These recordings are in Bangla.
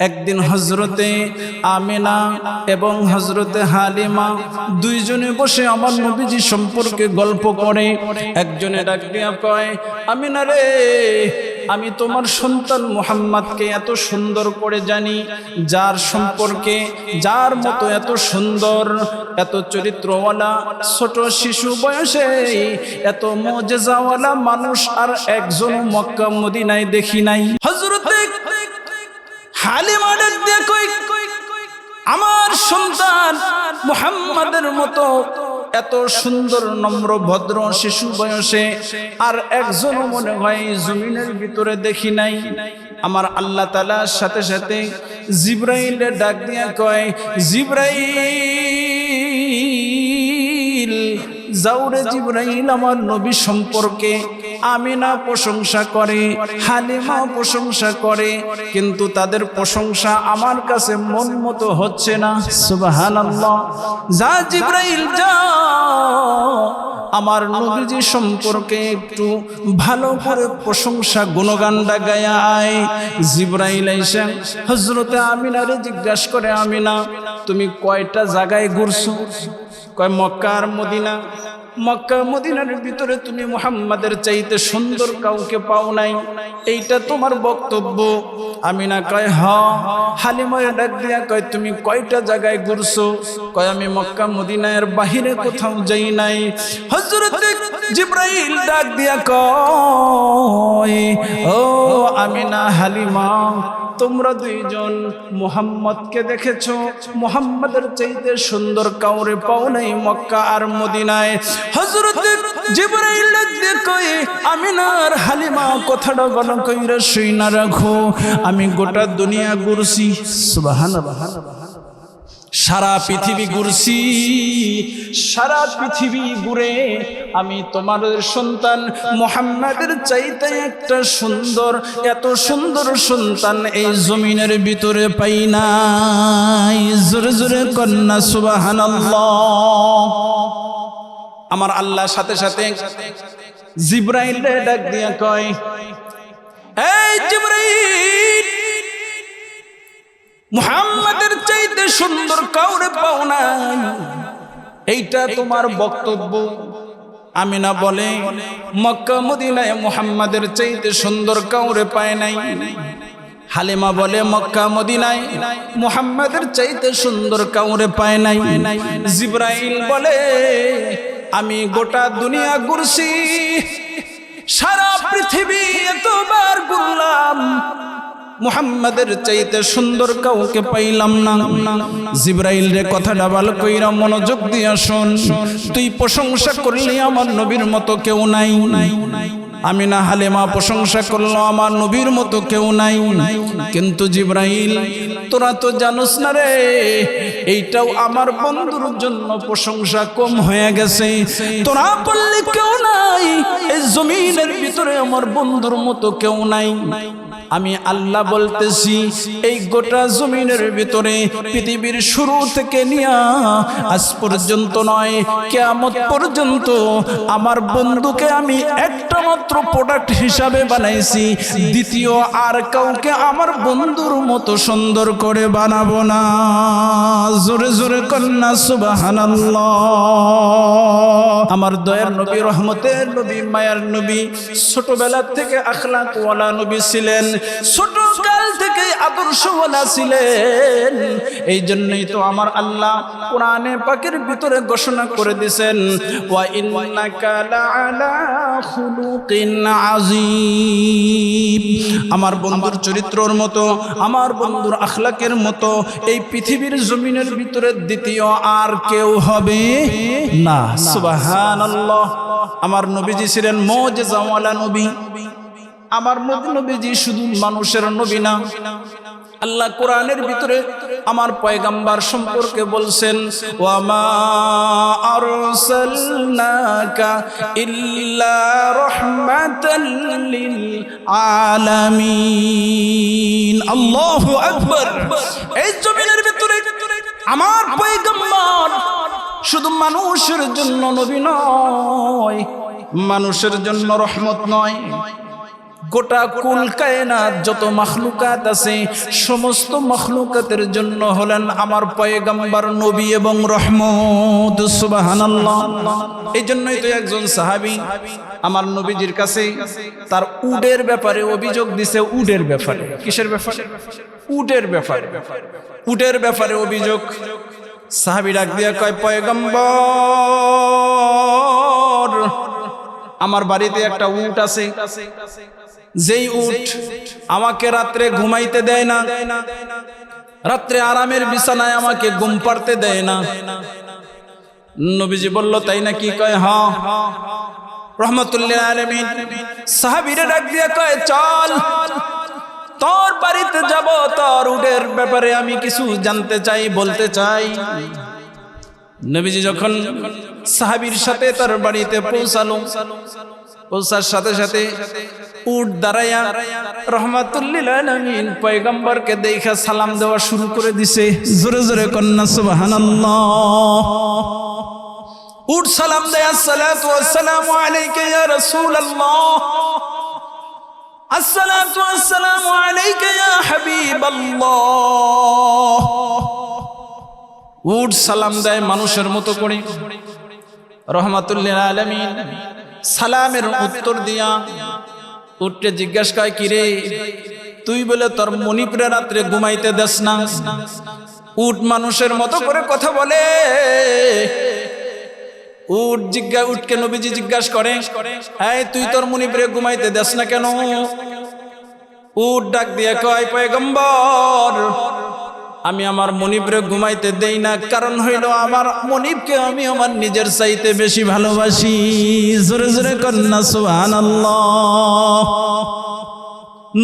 একদিন হজরতে আমেনা এবং হজরতে হালিমা দুইজনে বসে আমার নবীজি সম্পর্কে গল্প করে। একজনে ডাক দিয়া কয়, আমিনা রে, আমি তোমার সন্তান মুহাম্মাদকে এত সুন্দর করে জানি। যার সম্পর্কে, যার মতো এত সুন্দর, এত চরিত্রওয়ালা, ছোট শিশু বয়সে এত মজেজাওয়ালা মানুষ আর একজন মক্কা মদিনায় দেখি নাই। হজরতে হালিমা ডাক দিয়ে কই, আমার সন্তান মুহাম্মাদের মতো এত সুন্দর নম্র, ভদ্র শিশু বয়সে আর একজনও মনে হয় জমিনের ভিতরে দেখি নাই। আমার আল্লাহ তালার সাথে সাথে জিব্রাইলের ডাক দিয়া কয়, জিব্রাইল জাউরে জিব্রাইল, আমার নবী সম্পর্কে আমিনা প্রশংসা করে হালিমা প্রশংসা করে, কিন্তু তাদের প্রশংসা আমার কাছে মন মতো হচ্ছে না। সুবহানাল্লাহ। যা আমার নবীজি সম্পর্কে একটু ভালো করে প্রশংসা গুণগানটা গায়া আয়। জিব্রাইল আইসা হজরতে আমিনারে জিজ্ঞাসা করে, আমিনা, তুমি কয়টা জায়গায় ঘুরছো? কয় মক্কা আর মদিনা? মক্কা মদিনার ভিতরে তুমি মুহাম্মাদের চাইতে সুন্দর কাউকে পাও নাই। এইটা তোমার বক্তব্য। আমি না কয়, হ। হালিমায় ডাক দিয়া কয়, তুমি কয়টা জায়গায় ঘুরছো? কয়, আমি মক্কা মদিনার বাহিরে কোথাও যাই নাই। হজরত জিব্রাইল ডাক দিয়া কয়, ও আমি না হালিমা তোমরা দুইজন মোহাম্মদকে দেখেছ? মোহাম্মদের চাইতে সুন্দর কাউরে পাও নাই মক্কা আর মদিনায়। হজরত জিবরাইল কই আমিনার হালিমা কথাটা গণ কইরা শুই না রাখো। আমি গোটা দুনিয়া ঘুরছি। সুবহানাল্লাহ। সারা পৃথিবী ঘুরছি। সারা পৃথিবী ঘুরে আমি তোমার সন্তান। মোহাম্মদের চাইতে একটা সুন্দর, এত সুন্দর সন্তান এই জমিনের ভিতরে পাই নাই। জোরে জোরে কন্যা সুবাহান আমার আল্লাহ সাথে সাথে জিব্রাইল ডাক দিয়া কয়, এই জিব্রাইল! মুহাম্মাদের চাইতে সুন্দর কাউরে পাও নাই। এইটা তোমার বক্তব্য। আমিনা বলে, মক্কা, মদিনায় মুহাম্মাদের চাইতে সুন্দর কাউরে পায় নাই। হালিমা বলে, মক্কা, মদিনায় মুহাম্মাদের চাইতে সুন্দর কাউরে পায় নাই। জিব্রাইল বলে, আমি গোটা দুনিয়া ঘুরছি, সারা পৃথিবী এতবার ঘুরলাম। মুহাম্মাদের চাইতে সুন্দর কাউকে পাইলাম না। জিব্রাইল রে কথাটা ভালো কইরা মনোযোগ দিয়া শোন। তুই প্রশংসা করলি আমার নবীর মতো কেউ নাই। আমি না হালেমা প্রশংসা করল আমার নবীর মতো কেউ নাই। কিন্তু জিব্রাইল, তোরা তো জানোস না রে, এইটাও আমার বন্ধুর জন্য প্রশংসা কম হয়ে গেছে। তোরা বললে কেউ নাই, এই জমিনের ভিতরে আমার বন্ধুর মতো কেউ নাই। আমি আল্লাহ বলতেছি, এই গোটা জমিনের ভিতরে পৃথিবীর শুরু থেকে নিয়া আজ পর্যন্ত নয়, কেয়ামত পর্যন্ত আমার বন্ধুকে আমি একটা মাত্র প্রোডাক্ট হিসাবে বানাইছি, দ্বিতীয় আর কাউকে আমার বন্ধুর মতো সুন্দর করে বানাবো না। জোরে জোরে কন্যা, সুবাহানাল্লাহ। আমার দয়ার নবী, রহমতের নবী, মায়ার নবী, ছোটবেলা থেকে আখলাক ওয়ালা নবী ছিলেন। ছোট কাল থেকে আদর্শওয়ালা ছিলেন। এই জন্যই তো আমার আল্লাহ কোরআনে পাকের ভিতরে ঘোষণা করে দিয়েছেন, ওয়া ইন্নাকা লাআলা খুলুকিন আযীম। আমার বন্ধুর চরিত্রর মতো, আমার বন্ধুর আখলাকের মতো, এই পৃথিবীর জমিনের ভিতরে দ্বিতীয় আর কেউ হবে না। সুবহানাল্লাহ। আমার নবীজি ছিলেন মুজিজাওয়ালা নবী। আমার নবী নবীজি শুধু মানুষের নবী না। আল্লাহ কোরআনের ভিতরে আমার পয়গাম্বার সম্পর্কে বলছেন, ওয়ামা এই জমিনের ভিতরে আমার পয়গাম্বার শুধু মানুষের জন্য নবী নয়, মানুষের জন্য রহমত নয়। গোটা কুল কায়নাত যত মখলুকাত আছে, সমস্ত মখলুকাতের জন্য হলেন আমার পয়গম্বর নবী এবং রহমত, সুবহানাল্লাহ। এই জন্যই তো একজন সাহাবী আমার নবীজির কাছে তার উডের ব্যাপারে অভিযোগ দিছে উডের ব্যাপারে। কিসের ব্যাপারে? উডের ব্যাপারে। উডের ব্যাপারে অভিযোগ। সাহাবী ডাক দিয়া কয়, পয়গম্বর, আমার বাড়িতে একটা উট আছে। যেই উঠ আমাকে রাত্রে ঘুমাইতে দেয় না, রাত্রে আরামের বিছানায় আমাকে ঘুম পাড়তে দেয় না। নবীজি বলল, তাই না কি কয়? হ। রহমতুল্লাহ আলমিন সাহাবিরে ডাক দিয়ে কয়, চল, তোর বাড়িতে যাব, তোর উটের ব্যাপারে আমি কিছু জানতে চাই, বলতে চাই। নবীজি যখন সাহাবির সাথে তার বাড়িতে পৌঁছালো, পৌঁছার সাথে সাথে উট দাঁড়াইয়া রহমাতুল্লিল পয়গম্বরকে দেখা সালাম দেওয়া শুরু করে দিছে। জোরে জোরে কন্যা, সুবহানাল্লাহ। উট সালাম দেয় সালাম দেয় মানুষের মতো করে। সালামের উত্তর দিয়া উঠতে জিজ্ঞাসা করে কিরে, তুই বলে তোর মণিপুরে রাত্রে ঘুমাইতে দেস না? উট মানুষের মতো করে কথা বলে। উট জিজ্ঞা, উটকে নবীজি জিজ্ঞাসা করে, এই, তুই তোর মণিপুরে ঘুমাইতে দেস না কেন? উট ডাক দিয়ে কয়, পয়গম্বর আমি আমার মনিবরে ঘুমাইতে দেই না। কারণ হইল আমার মনিবকে আমি আমার নিজের চাইতে বেশি ভালোবাসি। জোরে জোরে কন্যা সুহান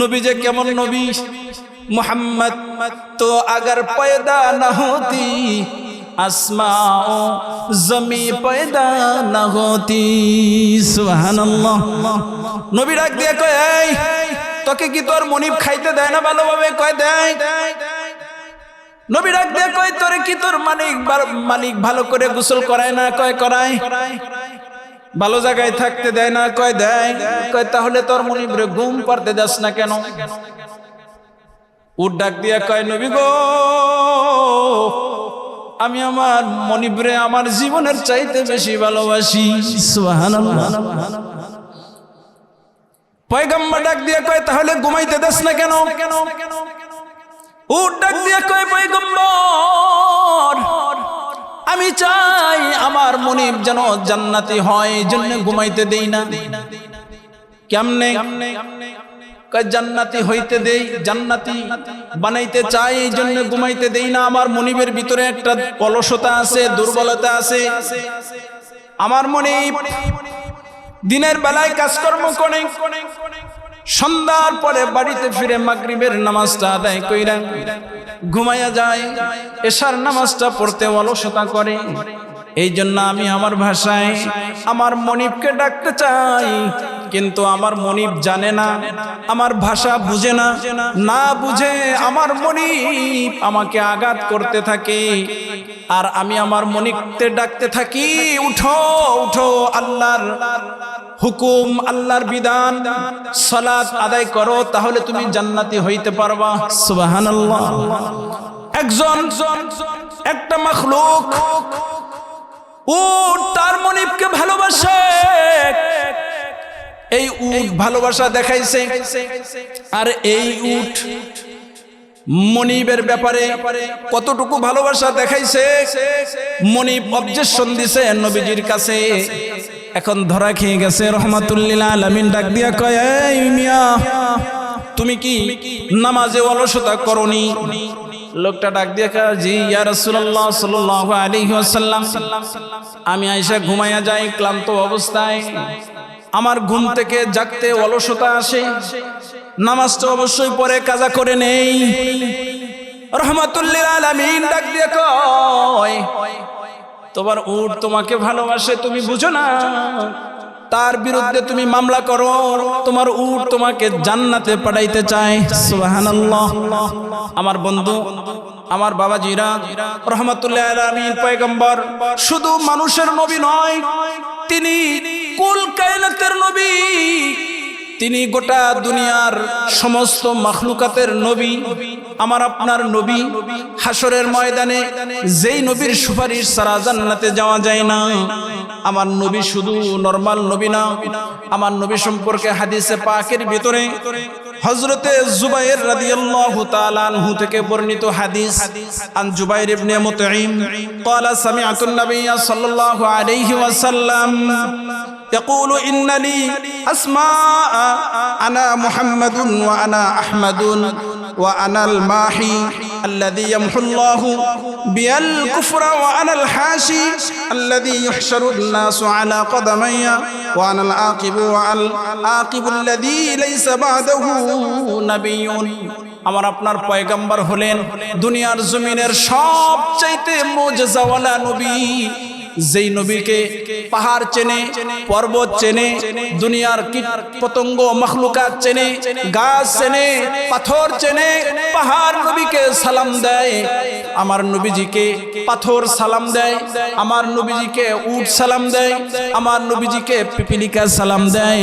নবী যে কেমন নবী? মোহাম্মদ তো আগার পয়দা না হতি, আসমাও জমি পয়দা না হতি সুহান নবী ডাক দিয়ে কয় তোকে কি তোর মনিব খাইতে দেয় না ভালোভাবে? কয় দেয় দেয়। নবী ডাক দিয়ে কয়, তোরে কি তোর মালিক মালিক ভালো করে গোসল করায় না? কয়, করায়। ভালো জায়গায় থাকতে দেয় না? কয়, দেয়। কয়, তাহলে তোর মনিবরে ঘুম পারতে যাস না কেন? উট ডাক দিয়া কয়, নবী গো, আমি আমার মনিবরে আমার জীবনের চাইতে বেশি ভালোবাসি। পয়গম্বর ডাক দিয়া কয়, তাহলে ঘুমাইতে দেস না কেন কেন? উট দিয়ে কয়, পয়গম্বর, আমি চাই আমার মনিব যেন জান্নাতি হয়, জন্য ঘুমাইতে দেই না। কেমনে? জান্নাতি হইতে দেই, জান্নাতি বানাইতে চাই এই জন্য ঘুমাইতে দেই না। আমার মনিবের ভিতরে একটা অলসতা আছে, দুর্বলতা আছে। আমার মনিব দিনের বেলায় কাজকর্ম করে সন্ধ্যার পরে বাড়িতে ফিরে মাগরিবের নামাজটা আদায় কইরা ঘুমাইয়া যায়, এশার নামাজটা পড়তে অলসতা করে। এই জন্য আমি আমার ভাষায় আমার মনিবকে ডাকতে চাই, কিন্তু আমার মনিব জানে না, আমার ভাষা বুঝে না না বুঝে আমার মনিব আমাকে আঘাত করতে থাকে। আর আমি আমার মনিবকে ডাকতে থাকি, উঠো উঠো, আল্লাহর হুকুম, আল্লাহর বিধান, সালাত আদায় করো, তাহলে তুমি জান্নাতি হইতে পারবা। সুবহানাল্লাহ। একজন, একটা মখলুক, ও তার মনিবকে ভালোবাসে। এই উট ভালোবাসা দেখাইছে। আর এই উট মনিবের ব্যাপারে কতটুকু ভালোবাসা দেখাইছে, মনিব অবজেকশন দিছে নবীজির কাছে। এখন ধরা খেয়ে গেছে, রহমাতুল্লিল আলামিন ডাক দিয়া কয় মিয়া, তুমি কি নামাজে অলসতা করনি? লোকটা ডাক দিয়ে জি, ইয়া রাসূলুল্লাহ সাল্লাল্লাহু আলাইহি ওয়াসাল্লাম, আমি আয়েশা ঘুমাইয়া যাই, ক্লান্ত অবস্থায়। আমার ঘুম থেকে জাগতে অলসতা আসে। নামাজটা অবশ্যই পরে কাজা করে নেই। রহমাতুল্লিল আলামিন ডাক দিয়ে কয় তোমার উট তোমাকে ভালোবাসে, তুমি বুঝো না। তার বিরুদ্ধে তুমি মামলা করো, তোমার উট তোমাকে জান্নাতে পাঠাইতে চায়। আমার বন্ধু, আমার বাবাজিরা, রহমতুল্লাহ আলামিন পয়গম্বর, শুধু মানুষের নবী নয়, তিনি কুল কায়নাতের নবী, তিনি গোটা দুনিয়ার সমস্ত মাখলুকাতের নবী আমার আপনার নবী হাসরের ময়দানে যেই নবীর সুপারিশ সারা জান্নাতে যাওয়া যায় না। আমার নবী শুধু নর্মাল নবী না, আমার নবী সম্পর্কে হাদিসে পাকের ভিতরে হযরতে জুবাইর রাদিয়াল্লাহু তাআলা আনহু থেকে বর্ণিত হাদিস আন জুবাইর ইবনে মুতঈম قال سمعت النبي صلى الله عليه وسلم يقول إن لي أسماء أنا محمد وأنا أحمد وأنا الماحي الذي يمحو الله بي الكفر وأنا الحاشي الذي يحشر الناس على قدمي وأنا العاقب والعاقب الذي ليس بعده نبي আমার আপনার পয়গাম্বার হলেন দুনিয়ার জমিনের সবচাইতে মোজজাওয়ালা নবী যেই নবীকে পাহাড় চেনে, পর্বত চেনে, দুনিয়ার কীট পতঙ্গ মখলুকাত চেনে, গাছ চেনে, পাথর চেনে, পাহাড় নবীকে সালাম দেয়। আমার নবীজিকে পাথর সালাম দেয়, আমার নবীজিকে উট সালাম দেয়, আমার নবীজিকে পিপিলিকা সালাম দেয়।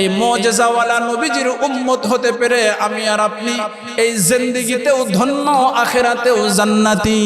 এই মজেজাওয়ালা নবীজির উম্মত হতে পেরে আমি আর আপনি এই জিন্দিগিতেও ধন্য, আখেরাতেও জান্নাতি।